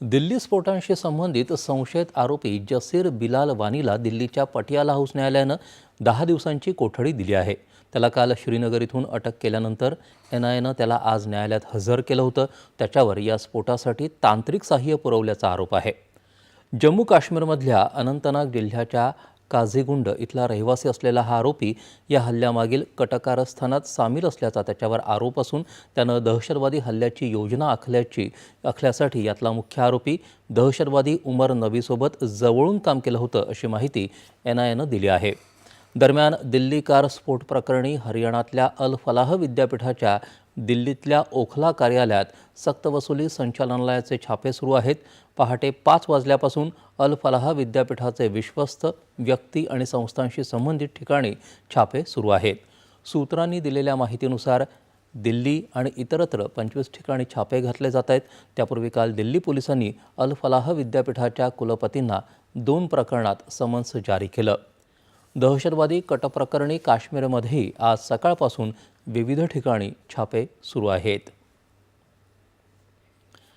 दिल्ली स्फोटांशी संबंधित संशयित आरोपी जसीर बिलाल वानीला दिल्लीच्या पटियाला हाऊस न्यायालयानं दहा दिवसांची कोठडी दिली आहे. त्याला काल श्रीनगर इथून अटक केल्यानंतर एन आय एनं त्याला आज न्यायालयात हजर केलं होतं. त्याच्यावर या स्फोटासाठी तांत्रिक सहाय्य पुरवल्याचा आरोप आहे. जम्मू काश्मीरमधल्या अनंतनाग जिल्ह्याच्या काझीगुंड इथला रहिवासी असलेला हा आरोपी या हल्ल्यामागील कटकारस्थानात सामील असल्याचा त्याच्यावर आरोप असून त्यानं दहशतवादी हल्ल्याची योजना आखल्याची आखल्यासाठी यातला मुख्य आरोपी दहशतवादी उमर नबीसोबत जवळून काम केलं होतं अशी माहिती एन आय एनं दिली आहे. दरम्यान दिल्ली कार स्फोट प्रकरणी हरियाणातल्या अल फलाह विद्यापीठाच्या दिल्लीतल्या ओखला कार्यालयात सक्तवसुली संचालनालयाचे छापे सुरू आहेत. पहाटे पाच वाजल्यापासून अल फलाह विद्यापीठाचे विश्वस्त व्यक्ती आणि संस्थांशी संबंधित ठिकाणी छापे सुरू आहेत. सूत्रांनी दिलेल्या माहितीनुसार दिल्ली आणि इतरत्र पंचवीस ठिकाणी छापे घातले जात आहेत. त्यापूर्वी काल दिल्ली पोलिसांनी अल फलाह विद्यापीठाच्या कुलपतींना दोन प्रकरणात समन्स जारी केलं. दहशतवादी कटप्रकरणी काश्मीरमध्येही आज सकाळपासून विविध ठिकाणी छापे सुरू आहेत.